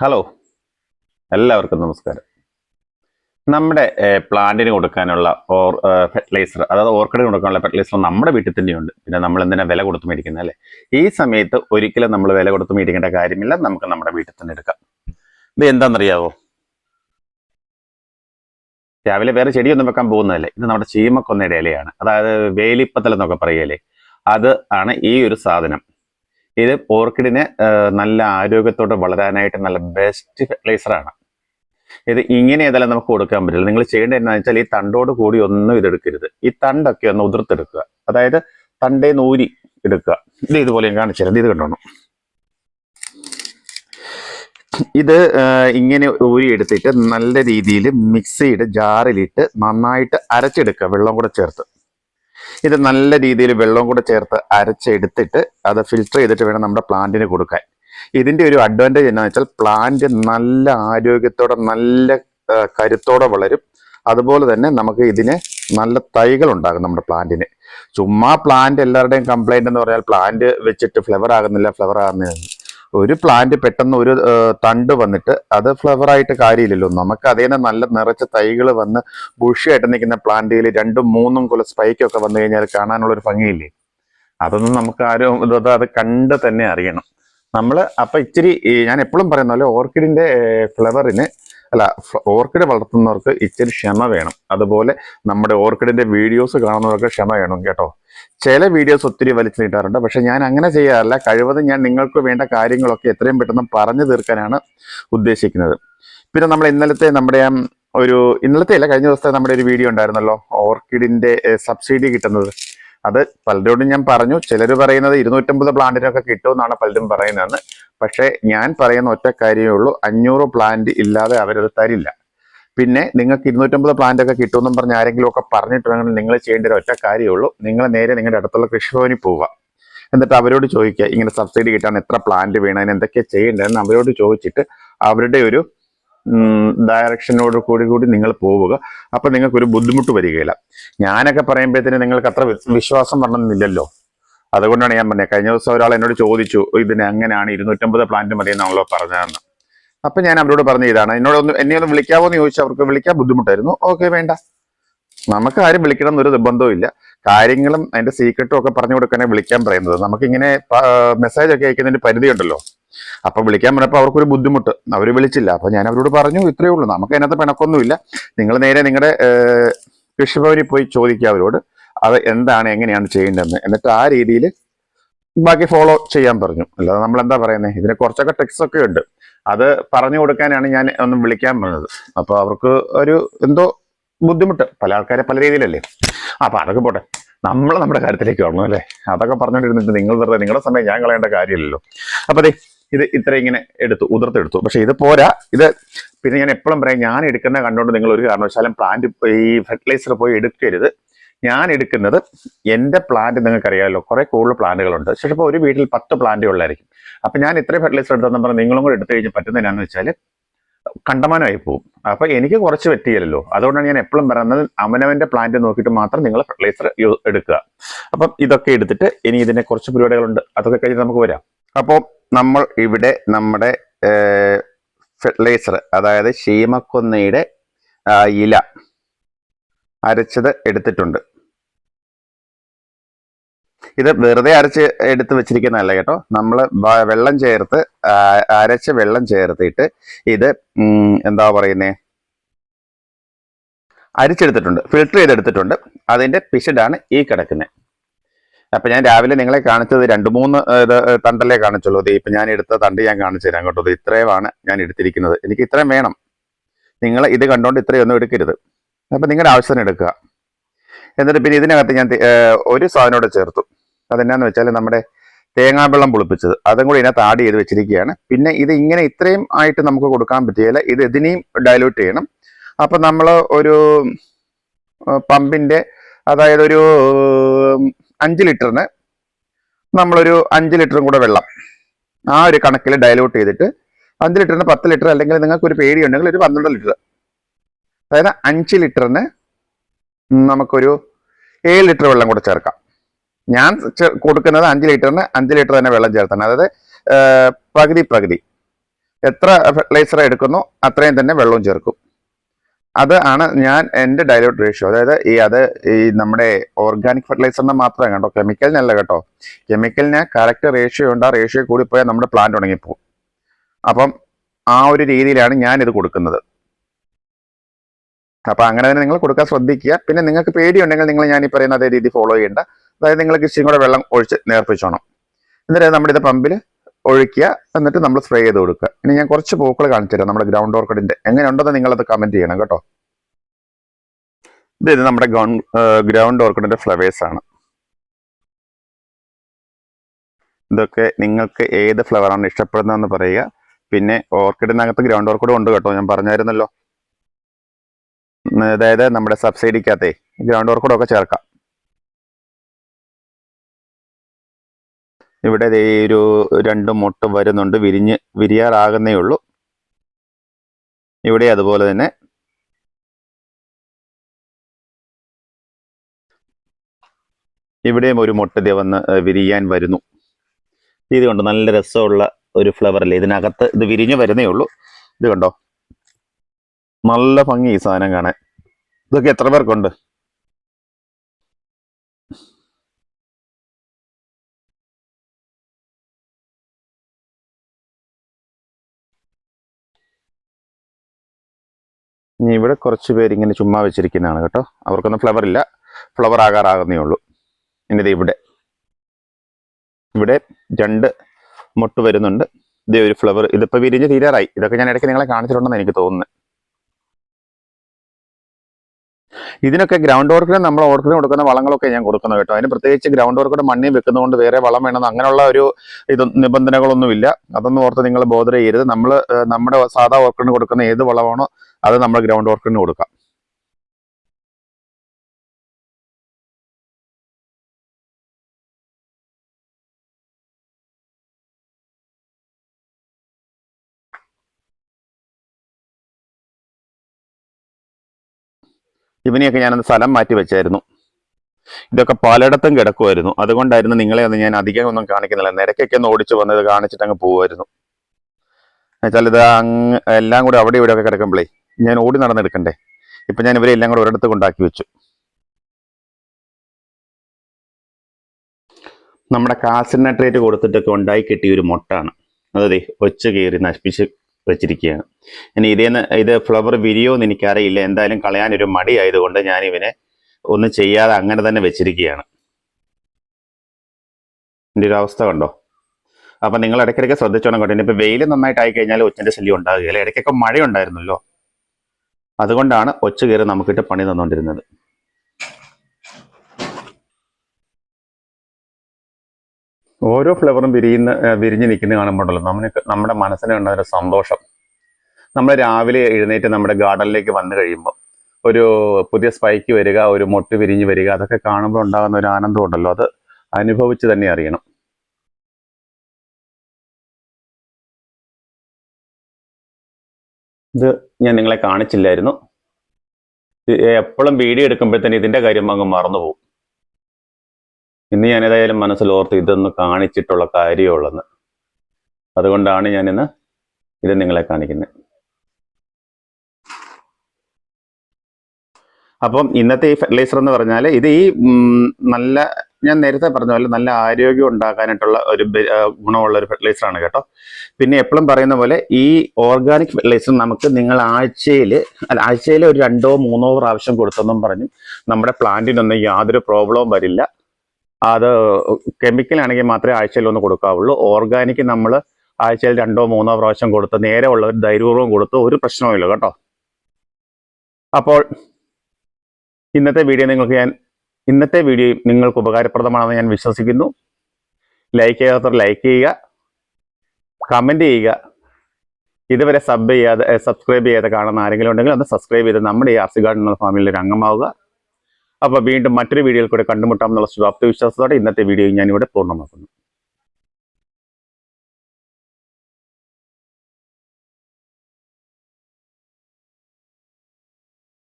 Hello എല്ലാവർക്കും നമസ്കാരം. നമ്മുടെ പ്ലാന്റിന് കൊടുക്കാനുള്ള ഓർ ഫെർട്ടിലൈസർ അതായത് ഓർക്കിഡിന് കൊടുക്കാനുള്ള ഫെർട്ടിലൈസർ നമ്മുടെ വീട്ടിൽ തന്നെയുണ്ട്. പിന്നെ നമ്മൾ എന്തിനാ വില കൊടുത്ത് മേടിക്കുന്നത് അല്ലേ? ഈ സമയത്ത് ഒരിക്കലും നമ്മൾ വില കൊടുത്ത് മേടിക്കേണ്ട കാര്യമില്ല. നമുക്ക് നമ്മുടെ വീട്ടിൽ തന്നെ എടുക്കാം. ഇത് എന്താണെന്നറിയാവോ? രാവിലെ വേറെ ചെടിയൊന്നും വെക്കാൻ പോകുന്നതല്ലേ? ഇത് നമ്മുടെ ചീമക്കൊന്നയുടെ ഇലയാണ്. അതായത് വേലിപ്പത്തൽ എന്നൊക്കെ പറയല്ലേ? അത് ആണ് ഈ ഒരു സാധനം. ഇത് ഓർക്കിഡിനെ നല്ല ആരോഗ്യത്തോടെ വളരാനായിട്ട് നല്ല ബെസ്റ്റ് ഫെർട്ടിലൈസർ ആണ്. ഇത് ഇങ്ങനെ ഏതായാലും നമുക്ക് കൊടുക്കാൻ പറ്റില്ല. നിങ്ങൾ ചെയ്യേണ്ടത് എന്താണെന്ന് വെച്ചാൽ ഈ തണ്ടോട് കൂടി ഒന്നും ഇതെടുക്കരുത്. ഈ തണ്ടൊക്കെ ഒന്ന് ഉതിർത്തെടുക്കുക. അതായത് തണ്ടേ നൂരി എടുക്കുക. ഇത് ഇതുപോലെ ഞാൻ കാണിച്ചു തരാം ഇത് കണ്ടോണം. ഇത് ഇങ്ങനെ ഊരി എടുത്തിട്ട് നല്ല രീതിയിൽ മിക്സ് മിക്സിയുടെ ജാറിലിട്ട് നന്നായിട്ട് അരച്ചെടുക്കുക. വെള്ളം കൂടെ ചേർത്ത്. ഇത് നല്ല രീതിയിൽ വെള്ളം കൂടെ ചേർത്ത് അരച്ചെടുത്തിട്ട് അത് ഫിൽറ്റർ ചെയ്തിട്ട് വേണം നമ്മുടെ പ്ലാന്റിന് കൊടുക്കാൻ. ഇതിന്റെ ഒരു അഡ്വാന്റേജ് എന്താണെന്ന് വെച്ചാൽ പ്ലാന്റ് നല്ല ആരോഗ്യത്തോടെ നല്ല കരുത്തോടെ വളരും. അതുപോലെ തന്നെ നമുക്ക് ഇതിന് നല്ല തൈകൾ ഉണ്ടാകും നമ്മുടെ പ്ലാന്റിന് ചുമ്മാ പ്ലാന്റ് എല്ലാവരുടെയും കംപ്ലൈന്റ് എന്ന് പറഞ്ഞാൽ പ്ലാന്റ് വെച്ചിട്ട് ഫ്ലവർ ആകുന്നില്ല ഫ്ലവർ ആകുന്നില്ല. ഒരു പ്ലാന്റ് പെട്ടെന്ന് ഒരു തണ്ട് വന്നിട്ട് അത് ഫ്ലവർ ആയിട്ട് കാര്യമില്ലല്ലോ. നമുക്ക് അതേ നല്ല നിറച്ച തൈകൾ വന്ന് ബുഷിയായിട്ട് നിൽക്കുന്ന പ്ലാന്റുകൾ രണ്ടും മൂന്നും കുല സ്പൈക്കൊക്കെ വന്നു കഴിഞ്ഞാൽ കാണാനുള്ളൊരു ഭംഗിയില്ലേ? അതൊന്നും നമുക്ക് ആരും അത് കണ്ട് തന്നെ അറിയണം. നമ്മൾ അപ്പൊ ഇച്ചിരി ഞാൻ എപ്പോഴും പറയുന്ന പോലെ ഓർക്കിഡിന്റെ ഫ്ലവറിന് അല്ല ഓർക്കിഡ് വളർത്തുന്നവർക്ക് ഇച്ചിരി ക്ഷമ വേണം. അതുപോലെ നമ്മുടെ ഓർക്കിഡിന്റെ വീഡിയോസ് കാണുന്നവർക്ക് ക്ഷമ വേണം കേട്ടോ. ചില വീഡിയോസ് ഒത്തിരി വലിച്ചു നീട്ടാറുണ്ട്. പക്ഷെ ഞാൻ അങ്ങനെ ചെയ്യാറില്ല. കഴിവതും ഞാൻ നിങ്ങൾക്ക് വേണ്ട കാര്യങ്ങളൊക്കെ എത്രയും പെട്ടെന്ന് പറഞ്ഞു തീർക്കാനാണ് ഉദ്ദേശിക്കുന്നത്. പിന്നെ നമ്മൾ ഇന്നലത്തെ നമ്മുടെ ഒരു ഇന്നലത്തെ അല്ല കഴിഞ്ഞ ദിവസത്തെ നമ്മുടെ ഒരു വീഡിയോ ഉണ്ടായിരുന്നല്ലോ. ഓർക്കിഡിന്റെ സബ്സിഡി കിട്ടുന്നത്. അത് പലരോടും ഞാൻ പറഞ്ഞു. ചിലർ പറയുന്നത് ഇരുന്നൂറ്റമ്പത് പ്ലാന്റിനൊക്കെ കിട്ടുമെന്നാണ് പലരും പറയുന്നതെന്ന്. പക്ഷേ ഞാൻ പറയുന്ന ഒറ്റ കാര്യമേ ഉള്ളൂ. അഞ്ഞൂറ് പ്ലാന്റ് ഇല്ലാതെ അവരത് തരില്ല. പിന്നെ നിങ്ങൾക്ക് ഇരുന്നൂറ്റമ്പത് പ്ലാന്റ് ഒക്കെ കിട്ടുമെന്നും പറഞ്ഞ് ആരെങ്കിലും ഒക്കെ പറഞ്ഞിട്ടുണ്ടെങ്കിൽ നിങ്ങൾ ചെയ്യേണ്ട ഒരു ഒറ്റ കാര്യമേ ഉള്ളൂ. നിങ്ങൾ നേരെ നിങ്ങളുടെ അടുത്തുള്ള കൃഷിഭവനിൽ പോവുക. എന്നിട്ട് അവരോട് ചോദിക്കുക ഇങ്ങനെ സബ്സിഡി കിട്ടാൻ എത്ര പ്ലാന്റ് വേണം അതിന് എന്തൊക്കെയാണ് ചെയ്യേണ്ടതെന്ന് അവരോട് ചോദിച്ചിട്ട് അവരുടെ ഒരു ഡയറക്ഷനോട് കൂടി കൂടി നിങ്ങൾ പോവുക. അപ്പൊ നിങ്ങൾക്ക് ഒരു ബുദ്ധിമുട്ട് വരികയില്ല. ഞാനൊക്കെ പറയുമ്പോഴത്തേന് നിങ്ങൾക്ക് അത്ര വിശ്വാസം വരണമെന്നില്ലല്ലോ. അതുകൊണ്ടാണ് ഞാൻ പറഞ്ഞത് കഴിഞ്ഞ ദിവസം ഒരാൾ എന്നോട് ചോദിച്ചു ഇതിന് അങ്ങനെയാണ് ഇരുന്നൂറ്റമ്പത് പ്ലാന്റ് മതി എന്നാണല്ലോ പറഞ്ഞതെന്ന്? അപ്പൊ ഞാൻ അവരോട് പറഞ്ഞു ഇതാണ്. എന്നോട് ഒന്ന് എന്നെ ഒന്ന് വിളിക്കാവോ എന്ന് ചോദിച്ചു അവർക്ക് വിളിക്കാൻ ബുദ്ധിമുട്ടായിരുന്നു. ഓക്കെ വേണ്ട. നമുക്ക് ആരും വിളിക്കണം എന്നൊരു നിർബന്ധവും ഇല്ല. കാര്യങ്ങളും അതിന്റെ സീക്രട്ടും ഒക്കെ പറഞ്ഞു കൊടുക്കാനേ വിളിക്കാൻ പറയുന്നത്. നമുക്കിങ്ങനെ മെസ്സേജ് ഒക്കെ അയക്കുന്നതിന്റെ പരിധി ഉണ്ടല്ലോ അപ്പൊ വിളിക്കാൻ പറഞ്ഞപ്പോൾ അവർക്കൊരു ബുദ്ധിമുട്ട്. അവർ വിളിച്ചില്ല. അപ്പം ഞാൻ അവരോട് പറഞ്ഞു ഇത്രയേ ഉള്ളൂ. നമുക്ക് അതിനകത്ത് പിണക്കൊന്നുമില്ല നിങ്ങൾ നേരെ നിങ്ങളുടെ കൃഷിഭവനിൽ പോയി ചോദിക്കുക അവരോട്. അത് എന്താണ് എങ്ങനെയാണ് ചെയ്യേണ്ടതെന്ന്. എന്നിട്ട് ആ രീതിയിൽ ബാക്കി ഫോളോ ചെയ്യാൻ പറഞ്ഞു. അല്ലാതെ നമ്മൾ എന്താ പറയുന്നത് ഇതിന് കുറച്ചൊക്കെ ടെക്സ് ഒക്കെ ഉണ്ട്. അത് പറഞ്ഞു കൊടുക്കാനാണ് ഞാൻ ഒന്ന് വിളിക്കാൻ പറഞ്ഞത്. അപ്പോൾ അവർക്ക് ഒരു എന്തോ ബുദ്ധിമുട്ട്. പല ആൾക്കാരെ പല രീതിയിലല്ലേ? അപ്പം അതൊക്കെ പോട്ടെ. നമ്മൾ നമ്മുടെ കാര്യത്തിലേക്ക് വന്നു അല്ലേ? അതൊക്കെ പറഞ്ഞുകൊണ്ടിരുന്നിട്ട് നിങ്ങൾ വെറുതെ നിങ്ങളുടെ സമയം ഞാൻ കളയേണ്ട കാര്യമില്ലല്ലോ. അപ്പം അതെ ഇത് ഇത്ര ഇങ്ങനെ എടുത്തു ഉതിർത്തെടുത്തു. പക്ഷെ ഇത് പോരാ. ഇത് പിന്നെ ഞാൻ എപ്പോഴും പറയാം ഞാൻ എടുക്കുന്ന കണ്ടുകൊണ്ട് നിങ്ങൾ ഒരു കാരണവശാലും പ്ലാന്റ് ഈ ഫെർട്ടിലൈസർ പോയി എടുക്കരുത്. ഞാൻ എടുക്കുന്നത് എന്റെ പ്ലാന്റ് നിങ്ങൾക്ക് അറിയാമല്ലോ കുറെ കൂടുതൽ പ്ലാന്റുകളുണ്ട് ചിലപ്പോൾ ഒരു വീട്ടിൽ പത്ത് പ്ലാന്റ് ഉള്ളായിരിക്കും അപ്പൊ ഞാൻ ഇത്രയും ഫെർട്ടിലൈസർ എടുത്തെന്ന് പറഞ്ഞാൽ നിങ്ങളും കൂടെ എടുത്തു കഴിഞ്ഞ് പറ്റുന്ന എന്നാന്ന് വെച്ചാൽ കണ്ടമാനമായി പോകും അപ്പൊ എനിക്ക് കുറച്ച് പറ്റിയല്ലോ അതുകൊണ്ടാണ് ഞാൻ എപ്പോഴും പറയുന്നത് അവനവന്റെ പ്ലാന്റ് നോക്കിയിട്ട് മാത്രം നിങ്ങൾ ഫെർട്ടിലൈസർ എടുക്കുക. അപ്പം ഇതൊക്കെ എടുത്തിട്ട് ഇനി ഇതിനെ കുറച്ച് പരിപാടികളുണ്ട്. അതൊക്കെ കഴിഞ്ഞ് നമുക്ക് വരാം. അപ്പോൾ നമ്മൾ ഇവിടെ നമ്മുടെ ഫെർട്ടിലൈസർ അതായത് ശീമക്കൊന്നയുടെ ഇല അരച്ചത് എടുത്തിട്ടുണ്ട്. ഇത് വെറുതെ അരച്ച് എടുത്ത് വെച്ചിരിക്കുന്നതല്ല കേട്ടോ. നമ്മൾ വെള്ളം ചേർത്ത് അരച്ച് വെള്ളം ചേർത്തിട്ട് ഇത് എന്താ പറയുന്നേ? അരിച്ചെടുത്തിട്ടുണ്ട് ഫിൽട്ടർ ചെയ്തെടുത്തിട്ടുണ്ട്. അതിന്റെ പിശഡാണ് ഈ കിടക്കുന്നത്. അപ്പൊ ഞാൻ രാവിലെ നിങ്ങളെ കാണിച്ചത് രണ്ട് മൂന്ന് തണ്ടല്ലേ കാണിച്ചുള്ളൂ. ഇപ്പൊ ഞാൻ എടുത്ത തണ്ട് ഞാൻ കാണിച്ചു തരാം കേട്ടോ. ഇത് ഇത്രയുമാണ് ഞാൻ എടുത്തിരിക്കുന്നത്. എനിക്ക് ഇത്രയും വേണം. നിങ്ങൾ ഇത് കണ്ടോണ്ട് ഇത്രയൊന്നും എടുക്കരുത്. അപ്പൊ നിങ്ങളുടെ ആവശ്യത്തിന് എടുക്കുക. എന്നിട്ട് പിന്നെ ഇതിനകത്ത് ഞാൻ ഒരു സാധനോട് ചേർത്തു. അതെന്നാന്ന് വെച്ചാൽ നമ്മുടെ തേങ്ങാവെള്ളം പുളിപ്പിച്ചത്. അതും കൂടി ഇതിനകത്ത് ആഡ് ചെയ്ത് വെച്ചിരിക്കുകയാണ്. പിന്നെ ഇത് ഇങ്ങനെ ഇത്രയും ആയിട്ട് നമുക്ക് കൊടുക്കാൻ പറ്റിയാൽ ഇത് ഇതിനെയും ഡയലൂട്ട് ചെയ്യണം. അപ്പൊ നമ്മൾ ഒരു പമ്പിന്റെ അതായത് ഒരു അഞ്ച് ലിറ്ററിന് നമ്മളൊരു അഞ്ച് ലിറ്ററും കൂടെ വെള്ളം ആ ഒരു കണക്കിൽ ഡയലൂട്ട് ചെയ്തിട്ട് അഞ്ച് ലിറ്ററിന് പത്ത് ലിറ്റർ അല്ലെങ്കിൽ നിങ്ങൾക്ക് ഒരു പേടിയുണ്ടെങ്കിൽ ഒരു പന്ത്രണ്ട് ലിറ്റർ. അതായത് അഞ്ച് ലിറ്ററിന് നമുക്കൊരു ഏഴ് ലിറ്റർ വെള്ളം കൂടെ ചേർക്കാം. ഞാൻ കൊടുക്കുന്നത് അഞ്ച് ലിറ്ററിന് അഞ്ച് ലിറ്റർ തന്നെ വെള്ളം ചേർത്താണ്. അതായത് പകുതി പകുതി എത്ര ഫെർട്ടിലൈസർ എടുക്കുന്നു അത്രയും തന്നെ വെള്ളവും ചേർക്കും. അത് ആണ് ഞാൻ എന്റെ ഡയലോട്ട് റേഷ്യോ അതായത് ഈ അത് ഈ നമ്മുടെ ഓർഗാനിക് ഫെർട്ടിലൈസറിനെ മാത്രമേ കേട്ടോ കെമിക്കലിനല്ല കേട്ടോ. കെമിക്കലിന് കറക്റ്റ് റേഷ്യോ ഉണ്ട്. ആ റേഷ്യോ കൂടി കൂടിപ്പോയാൽ നമ്മുടെ പ്ലാന്റ് ഉണങ്ങിപ്പോകും അപ്പം ആ ഒരു രീതിയിലാണ് ഞാൻ ഇത് കൊടുക്കുന്നത്. അപ്പൊ അങ്ങനെ തന്നെ നിങ്ങൾ കൊടുക്കാൻ ശ്രദ്ധിക്കുക. പിന്നെ നിങ്ങൾക്ക് പേടിയുണ്ടെങ്കിൽ നിങ്ങൾ ഞാൻ ഈ പറയുന്ന അതേ രീതി ഫോളോ ചെയ്യേണ്ട. അതായത് നിങ്ങൾ ഇച്ചിരി കൂടെ വെള്ളം ഒഴിച്ച് നേർപ്പിച്ചോണം. എന്നിട്ട് നമ്മുടെ ഇത് പമ്പിൽ ഒഴിക്കുക എന്നിട്ട് നമ്മൾ സ്പ്രേ ചെയ്ത് കൊടുക്കുക. ഇനി ഞാൻ കുറച്ച് പൂക്കൾ കാണിച്ചു തരാം. നമ്മുടെ ഗ്രൗണ്ട് ഓർക്കിഡിന്റെ എങ്ങനെ ഉണ്ടെന്ന് നിങ്ങളത് കമന്റ് ചെയ്യണം കേട്ടോ. ഇത് നമ്മുടെ ഗ്രൗണ്ട് ഓർക്കിഡിന്റെ ഫ്ലവേഴ്സ് ആണ്. ഇതൊക്കെ നിങ്ങൾക്ക് ഏത് ഫ്ലവറാണ് ഇഷ്ടപ്പെടുന്നതെന്ന് പറയുക. പിന്നെ ഓർക്കിഡിനകത്ത് ഗ്രൗണ്ട് ഓർക്കിഡും ഉണ്ട് കേട്ടോ. ഞാൻ പറഞ്ഞായിരുന്നല്ലോ. അതായത് നമ്മുടെ സബ്സിഡിക്കകത്തെ ഗ്രൗണ്ട് ഓർക്കിഡൊക്കെ ചേർക്കാം. ഇവിടെ ദേ ഒരു രണ്ട് മുട്ട് വരുന്നുണ്ട്. വിരിഞ്ഞ് വിരിയാറാകുന്നേ ഉള്ളൂ. ഇവിടെ അതുപോലെ തന്നെ ഇവിടെയും ഒരു മുട്ട വന്ന് വിരിയാൻ വരുന്നു. ഇത് കണ്ടോ? നല്ല രസമുള്ള ഒരു ഫ്ലവർ അല്ലേ? ഇതിനകത്ത് ഇത് വിരിഞ്ഞ് വരുന്നേ ഉള്ളൂ. ഇത് കണ്ടോ? നല്ല ഭംഗി ഈ സാധനം കാണാൻ. ഇതൊക്കെ എത്ര പേർക്കുണ്ട്? ഇനി ഇവിടെ കുറച്ച് പേര് ഇങ്ങനെ ചുമ്മാ വെച്ചിരിക്കുന്നതാണ് കേട്ടോ. അവർക്കൊന്നും ഫ്ലവർ ഇല്ല. ഫ്ലവർ ആകാറാകുന്നേ ഉള്ളൂ. ഇനി ദേ ഇവിടെ. ഇവിടെ രണ്ട് മുട്ട് വരുന്നുണ്ട്. ഇതേ ഒരു ഫ്ലവർ ഇതിപ്പോ വിരിഞ്ഞ് തീരാറായി ഇതൊക്കെ ഞാൻ ഇടയ്ക്ക് നിങ്ങളെ കാണിച്ചിട്ടുണ്ടെന്ന് എനിക്ക് തോന്നുന്നത് ഇതിനൊക്കെ ഗ്രൗണ്ട് വർക്കിന് നമ്മൾ ഓർക്കിന് കൊടുക്കുന്ന വളങ്ങളൊക്കെ ഞാൻ കൊടുക്കുന്നത് കേട്ടോ. അതിന് പ്രത്യേകിച്ച് ഗ്രൗണ്ട് വർക്കിന് മണ്ണിൽ വെക്കുന്നതുകൊണ്ട് വേറെ വളം വേണമെന്ന് അങ്ങനെയുള്ള ഒരു ഇത് നിബന്ധനകളൊന്നുമില്ല. അതൊന്നും ഓർത്ത് നിങ്ങൾ ബോധർ ചെയ്യരുത് നമ്മൾ നമ്മുടെ സാധാ ഓർക്കിന് കൊടുക്കുന്ന ഏത് വളമാണോ അത് നമ്മൾ ഗ്രൗണ്ട് വർക്കിന് കൊടുക്കാം. ഇവനെയൊക്കെ ഞാനൊന്ന് സ്ഥലം മാറ്റി വെച്ചായിരുന്നു. ഇതൊക്കെ പലയിടത്തും കിടക്കുമായിരുന്നു അതുകൊണ്ടായിരുന്നു നിങ്ങളെ ഒന്നും ഞാൻ അധികം ഒന്നും കാണിക്കുന്നില്ല. നിരക്കൊക്കെ ഒന്ന് ഓടിച്ചു വന്നത് കാണിച്ചിട്ട് അങ്ങ് പോവായിരുന്നു എന്നുവെച്ചാൽ ഇത് അങ്ങ് എല്ലാം കൂടി അവിടെ ഇവിടെ ഒക്കെ കിടക്കുമ്പോഴേ ഞാൻ ഓടി നടന്നെടുക്കണ്ടേ ഇപ്പൊ ഞാൻ ഇവരെ എല്ലാം കൂടെ ഒരിടത്ത് കൊണ്ടാക്കി വെച്ചു. നമ്മുടെ കാസിനട്രേറ്റ് കൊടുത്തിട്ടൊക്കെ ഉണ്ടായി കിട്ടിയ ഒരു മുട്ടാണ്. അതെ ഒച്ച കയറി നശിപ്പിച്ച് വെച്ചിരിക്കുകയാണ്. ഇനി ഇതേന്ന് ഇത് ഫ്ലവർ വിരിയോ എന്ന് എനിക്കറിയില്ല. എന്തായാലും കളയാനൊരു ഞാൻ ഇവനെ ഒന്നും ചെയ്യാതെ അങ്ങനെ തന്നെ വെച്ചിരിക്കുകയാണ്. ഇതിന്റെ ഒരു അവസ്ഥ കണ്ടോ? അപ്പം നിങ്ങൾ ഇടയ്ക്കിടയ്ക്ക് ശ്രദ്ധിച്ചോണം കേട്ടോ. ഇനിയിപ്പോൾ വെയിൽ നന്നായിട്ട് കഴിഞ്ഞാൽ ഒച്ചിന്റെ ശല്യം ഉണ്ടാകുകയില്ല. ഇടയ്ക്കൊക്കെ മഴ ഉണ്ടായിരുന്നല്ലോ അതുകൊണ്ടാണ് ഒച്ച കയറി നമുക്കിട്ട് പണി തന്നുകൊണ്ടിരുന്നത് ഓരോ ഫ്ലവറും വിരിയുന്ന വിരിഞ്ഞ് നിൽക്കുന്ന കാണുമ്പോഴല്ലോ നമുക്ക് നമ്മുടെ മനസ്സിന് ഉണ്ടാകുന്ന സന്തോഷം. നമ്മൾ രാവിലെ എഴുന്നേറ്റ് നമ്മുടെ ഗാർഡനിലേക്ക് വന്നു കഴിയുമ്പോൾ ഒരു പുതിയ സ്പൈക്ക് വരിക ഒരു മൊട്ട് വിരിഞ്ഞ് വരിക അതൊക്കെ കാണുമ്പോൾ ഉണ്ടാകുന്ന ഒരു ആനന്ദം ഉണ്ടല്ലോ. അത് അനുഭവിച്ച് തന്നെ അറിയണം. ഇത് ഞാൻ നിങ്ങളെ കാണിച്ചില്ലായിരുന്നു. എപ്പോഴും വീഡിയോ എടുക്കുമ്പോഴത്തേന് ഇതിന്റെ കാര്യം അങ്ങ് മറന്നു പോകും ഇന്ന് ഞാൻ ഏതായാലും മനസ്സിലോർത്ത് ഇതൊന്ന് കാണിച്ചിട്ടുള്ള കാര്യമുള്ളെന്ന് അതുകൊണ്ടാണ് ഞാനിന്ന് ഇത് നിങ്ങളെ കാണിക്കുന്നത് അപ്പം ഇന്നത്തെ ഈ ഫെർട്ടിലൈസർ എന്ന് പറഞ്ഞാൽ ഇത് ഈ നല്ല ഞാൻ നേരത്തെ പറഞ്ഞ പോലെ നല്ല ആരോഗ്യം ഉണ്ടാക്കാനായിട്ടുള്ള ഒരു ഗുണമുള്ള ഒരു ഫെർട്ടിലൈസർ ആണ് കേട്ടോ. പിന്നെ എപ്പോഴും പറയുന്ന പോലെ ഈ ഓർഗാനിക് ഫെർട്ടിലൈസർ നമുക്ക് നിങ്ങൾ ആഴ്ചയിൽ അല്ല ആഴ്ചയിൽ ഒരു രണ്ടോ മൂന്നോ പ്രാവശ്യം കൊടുത്തെന്നും പറഞ്ഞു. നമ്മുടെ പ്ലാന്റിനൊന്നും യാതൊരു പ്രോബ്ലവും വരില്ല. അത് കെമിക്കൽ ആണെങ്കിൽ മാത്രമേ ആഴ്ചയിൽ ഒന്ന് കൊടുക്കാവുള്ളൂ. ഓർഗാനിക് നമ്മൾ ആഴ്ചയിൽ രണ്ടോ മൂന്നോ പ്രാവശ്യം കൊടുത്ത് നേരെ ഉള്ള ധൈര്യപൂർവം കൊടുത്ത് ഒരു പ്രശ്നവുമില്ല കേട്ടോ. അപ്പോൾ ഇന്നത്തെ വീഡിയോ നിങ്ങൾക്ക് ഞാൻ ഇന്നത്തെ വീഡിയോ നിങ്ങൾക്ക് ഉപകാരപ്രദമാണെന്ന് ഞാൻ വിശ്വസിക്കുന്നു. ലൈക്ക് ചെയ്യാത്തവർ ലൈക്ക് ചെയ്യുക. കമന്റ് ചെയ്യുക. ഇതുവരെ സബ് ചെയ്യാതെ സബ്സ്ക്രൈബ് ചെയ്യാതെ കാണുന്ന ആരെങ്കിലും ഉണ്ടെങ്കിൽ അത് സബ്സ്ക്രൈബ് ചെയ്ത് നമ്മുടെ ഈ ആർസി ഗാർഡൻ എന്ന ഫാമിലിയിൽ ഒരു അംഗമാവുക. അപ്പോൾ വീണ്ടും മറ്റൊരു വീഡിയോയിൽ കൂടെ കണ്ടുമുട്ടാം എന്നുള്ള ശുഭാപ്തി വിശ്വാസത്തോടെ ഇന്നത്തെ വീഡിയോ ഞാനിവിടെ പൂർണമാക്കുന്നു.